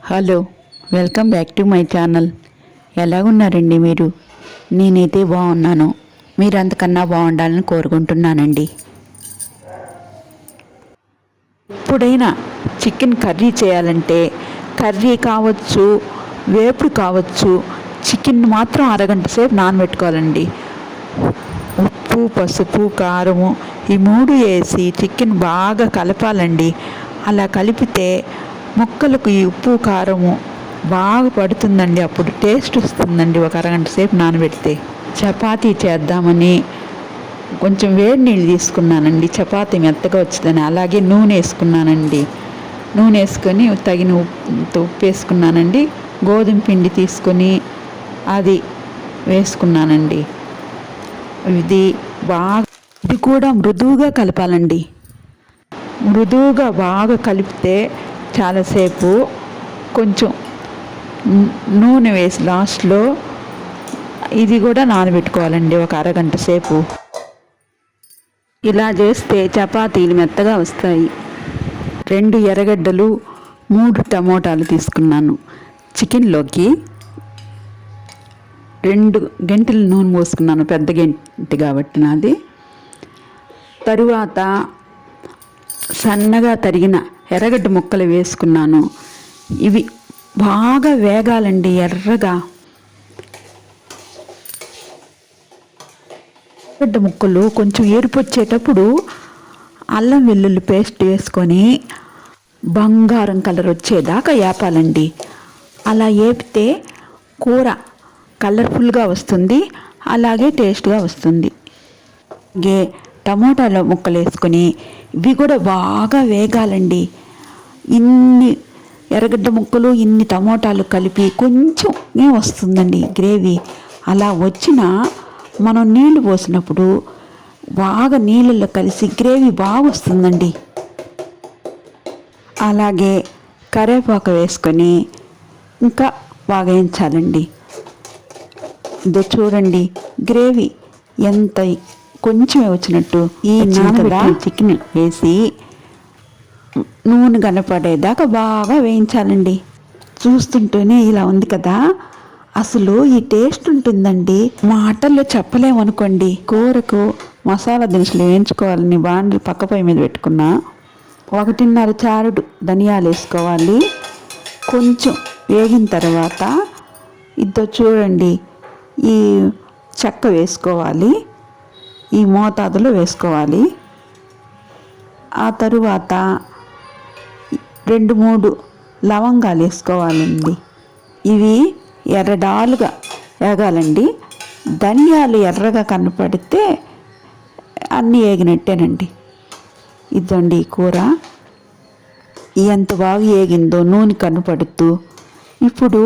Hello welcome back to my channel. ఎలాగున్నారండి మీరు? నేనైతే బాగున్నాను. మీరు అంతకన్నా బాగుండాలని కోరుకుంటున్నానండి. ఎప్పుడైనా చికెన్ కర్రీ చేయాలంటే కర్రీ కావచ్చు వేపుడు కావచ్చు చికెన్ మాత్రం అరగంట సేపు నానబెట్టుకోవాలండి. ఉప్పు పసుపు కారము ఈ మూడు వేసి చికెన్ బాగా కలపాలండి. అలా కలిపితే ముక్కలకు ఈ ఉప్పు కారము బాగా పడుతుందండి. అప్పుడు టేస్ట్ వస్తుందండి. ఒక అరగంట సేపు నానబెడితే చపాతీ చేద్దామని కొంచెం వేడి నీళ్ళు తీసుకున్నానండి. చపాతీ మెత్తగా వచ్చిందని అలాగే నూనె వేసుకున్నానండి. నూనె వేసుకొని తగిన ఉప్పు ఉప్పు వేసుకున్నానండి. గోధుమ పిండి తీసుకొని అది వేసుకున్నానండి. ఇది బాగా ఇది కూడా మృదువుగా కలపాలండి. మృదువుగా బాగా కలిపితే చాలాసేపు కొంచెం నూనె వేసి లాస్ట్లో ఇది కూడా నానబెట్టుకోవాలండి ఒక అరగంట సేపు. ఇలా చేస్తే చపాతీలు మెత్తగా వస్తాయి. రెండు ఎర్రగడ్డలు మూడు టమోటాలు తీసుకున్నాను. చికెన్లోకి రెండు గంటలు నూనె పోసుకున్నాను పెద్ద గంటి కాబట్టి నాది. తరువాత సన్నగా తరిగిన ఎర్రగడ్డ ముక్కలు వేసుకున్నాను. ఇవి బాగా వేగాలండి ఎర్రగా. ఎర్రగడ్డ ముక్కలు కొంచెం ఏరుపు వచ్చేటప్పుడు అల్లం వెల్లుల్లి పేస్ట్ వేసుకొని బంగారం కలర్ వచ్చేదాకా ఏపాలండి అలా వేపితే కూర కలర్ఫుల్గా వస్తుంది అలాగే టేస్ట్గా వస్తుంది. అలాగే టమోటాలో ముక్కలు వేసుకొని ఇవి కూడా బాగా వేగాలండి. ఇన్ని ఎర్రగడ్డ ముక్కలు ఇన్ని టమోటాలు కలిపి కొంచెం వస్తుందండి గ్రేవీ. అలా వచ్చిన మనం నీళ్ళు పోసినప్పుడు బాగా నీళ్ళల్లో కలిసి గ్రేవీ బాగా వస్తుందండి. అలాగే కరివేపాకు వేసుకొని ఇంకా బాగా వేయించాలండి. ఇదో చూడండి గ్రేవీ ఎంత కొంచెమే వచ్చినట్టు. ఈ చికెన్ వేసి నూనె కనపడేదాకా బాగా వేయించాలండి. చూస్తుంటేనే ఇలా ఉంది కదా. అసలు ఈ టేస్ట్ ఉంటుందండి. మాటల్లో చెప్పలేమనుకోండి. కూరకు మసాలా దినుసులు వేయించుకోవాలని బాండ్లు పక్క పొయ్యి మీద పెట్టుకున్నా ఒకటిన్నర చారుడు ధనియాలు వేసుకోవాలి. కొంచెం వేగిన తర్వాత ఇద్దో చూడండి. ఈ చెక్క వేసుకోవాలి. ఈ మోతాదులో వేసుకోవాలి. ఆ తరువాత రెండు మూడు లవంగాలు వేసుకోవాలండి. ఇవి ఎర్రడాలుగా వేగాలండి. ధనియాలు ఎర్రగా కనపడితే అన్నీ వేగినట్టేనండి ఇదండి కూర. ఎంత బాగా ఏగిందో నూనె కనపడుతూ. ఇప్పుడు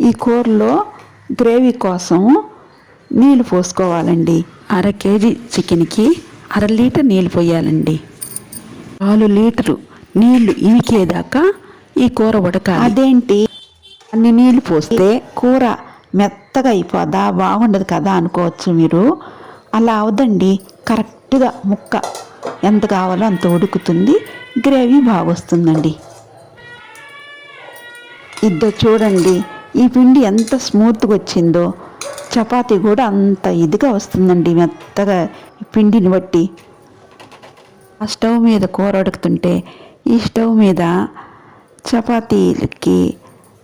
ఈ కూరలో గ్రేవీ కోసం నీళ్ళు పోసుకోవాలండి. అర కేజీ చికెన్కి అర లీటర్ నీళ్ళు పోయాలండి. నాలుగు లీటరు నీళ్ళు ఇవికేదాకా ఈ కూర ఉడకాలి. అదేంటి? అన్ని నీళ్ళు పోస్తే కూర మెత్తగా అయిపోదా? బాగుండదు కదా అనుకోవచ్చు మీరు. అలా అవదండి. కరెక్ట్గా ముక్క ఎంత కావాలో అంత ఉడుకుతుంది. గ్రేవీ బాగా వస్తుందండి ఇద్దరు చూడండి. ఈ పిండి ఎంత స్మూత్గా వచ్చిందో. చపాతి కూడా అంత ఇదిగా వస్తుందండి మెత్తగా పిండిని బట్టి. ఆ స్టవ్ మీద కూర ఉడుకుతుంటే ఈ స్టవ్ మీద చపాతీలకి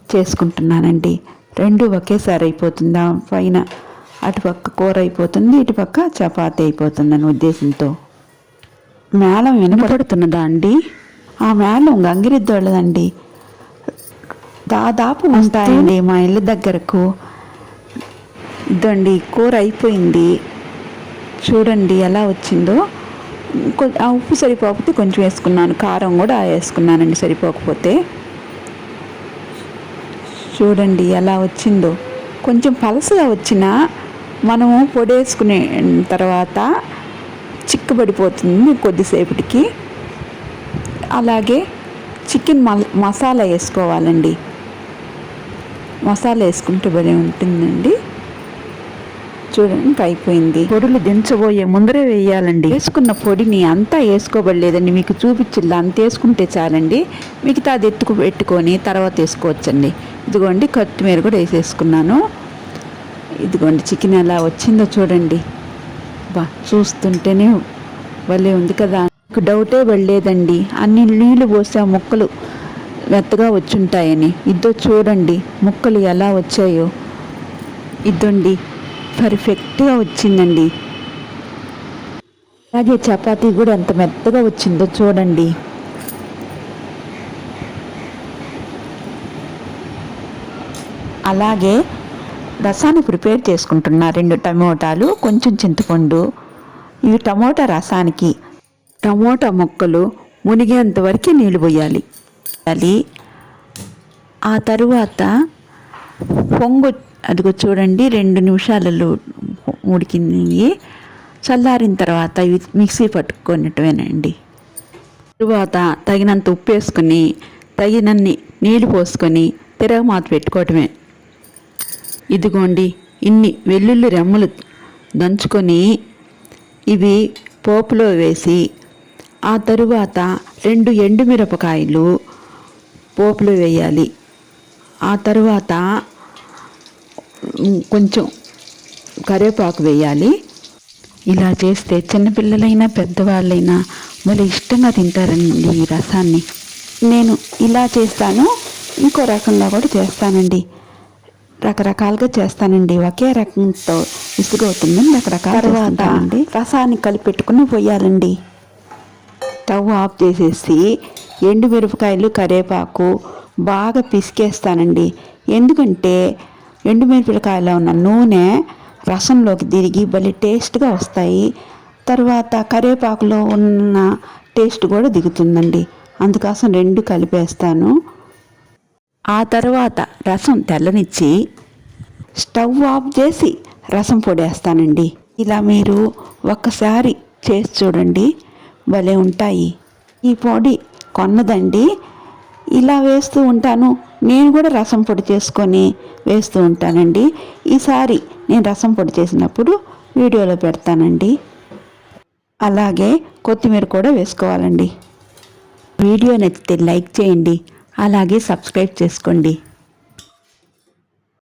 చేసుకుంటున్నానండి. రెండు ఒకేసారి అయిపోతుంది? పైన అటుపక్క కూర అయిపోతుంది ఇటుపక్క చపాతీ అయిపోతుందని ఉద్దేశంతో. మేళం వినపడుతున్నదా అండి? ఆ మేళం గంగిరెద్దోళ్ళదండి దాదాపు ఉంటాయండి మా ఇల్లు దగ్గరకు. ఇదండి కూర అయిపోయింది. చూడండి ఎలా వచ్చిందో. ఆ ఉప్పు సరిపోకపోతే కొంచెం వేసుకున్నాను. కారం కూడా వేసుకున్నానండి సరిపోకపోతే. చూడండి ఎలా వచ్చిందో. కొంచెం పలసగా వచ్చినా మనము పొడేసుకునే తర్వాత చిక్కబడిపోతుంది కొద్దిసేపటికి. అలాగే చికెన్ మసాలా వేసుకోవాలండి. మసాలా వేసుకుంటే భలే ఉంటుందండి. చూడండి ఇంకా అయిపోయింది. పొడులు దించబోయే ముందరే వేయాలండి. వేసుకున్న పొడిని అంతా వేసుకోబడలేదండి. మీకు చూపించింది అంత వేసుకుంటే చాలండి. మిగతా అది ఎత్తుకు పెట్టుకొని తర్వాత వేసుకోవచ్చండి. ఇదిగోండి కొత్తిమీర కూడా వేసేసుకున్నాను. ఇదిగోండి చికెన్ ఎలా వచ్చిందో చూడండి. బా చూస్తుంటేనే భలే ఉంది కదా. నాకు డౌటే పడలేదండి. అన్ని నీళ్ళు పోసే ముక్కలు మెత్తగా వచ్చుంటాయని. ఇద్దో చూడండి ముక్కలు ఎలా వచ్చాయో. ఇద్దండి పర్ఫెక్ట్గా వచ్చిందండి. అలాగే చపాతీ కూడా ఎంత మెత్తగా వచ్చిందో చూడండి. అలాగే రసాన్ని ప్రిపేర్ చేసుకుంటున్నా రెండు టమోటాలు కొంచెం చింతపండు. ఇవి టమోటా రసానికి టమోటా ముక్కలు మునిగేంత వరకు నీళ్ళు పోయాలి. అది ఆ తరువాత పొంగు అదిగో చూడండి రెండు నిమిషాలలో ఉడికింది. చల్లారిన తర్వాత ఇవి మిక్సీ పట్టుకున్నట్టువేనండి తరువాత తగినంత ఉప్పు వేసుకొని తగినన్ని నీళ్ళు పోసుకొని తిరగమాత పెట్టుకోవటమే. ఇదిగోండి ఇన్ని వెల్లుల్లి రెమ్మలు దంచుకొని ఇవి పోపులో వేసి ఆ తరువాత రెండు ఎండుమిరపకాయలు పోపులో వేయాలి. ఆ తరువాత కొంచెం కరివేపాకు వేయాలి. ఇలా చేస్తే చిన్నపిల్లలైనా పెద్దవాళ్ళైనా భలే ఇష్టంగా తింటారండి ఈ రసాన్ని. నేను ఇలా చేస్తాను ఇంకో రకంగా కూడా చేస్తానండి. రకరకాలుగా చేస్తానండి. ఒకే రకంతో విసుగవుతుందని రకరకాల తర్వాత రసాన్ని కలిపెట్టుకుని పోయాలండి. స్టవ్ ఆఫ్ చేసేసి ఎండు మిరపకాయలు కరివేపాకు బాగా పిసికేస్తానండి. ఎందుకంటే ఎండు మిరపకాయలో ఉన్న నూనె రసంలోకి తిరిగి భలే టేస్ట్గా వస్తాయి. తర్వాత కరివేపాకులో ఉన్న టేస్ట్ కూడా దిగుతుందండి. అందుకోసం రెండు కలిపేస్తాను. ఆ తర్వాత రసం తెల్లనిచ్చి స్టవ్ ఆఫ్ చేసి రసం పొడేస్తానండి. ఇలా మీరు ఒక్కసారి చేసి చూడండి. భలే ఉంటాయి. ఈ పొడి కొన్నదండి. ఇలా వేస్తూ ఉంటాను. నేను కూడా రసం పొడి చేసుకొని వేస్తూ ఉంటానండి. ఈసారి నేను రసం పొడి చేసినప్పుడు వీడియోలో పెడతానండి. అలాగే కొత్తిమీర కూడా వేసుకోవాలండి. వీడియో నచ్చితే లైక్ చేయండి. అలాగే సబ్స్క్రైబ్ చేసుకోండి.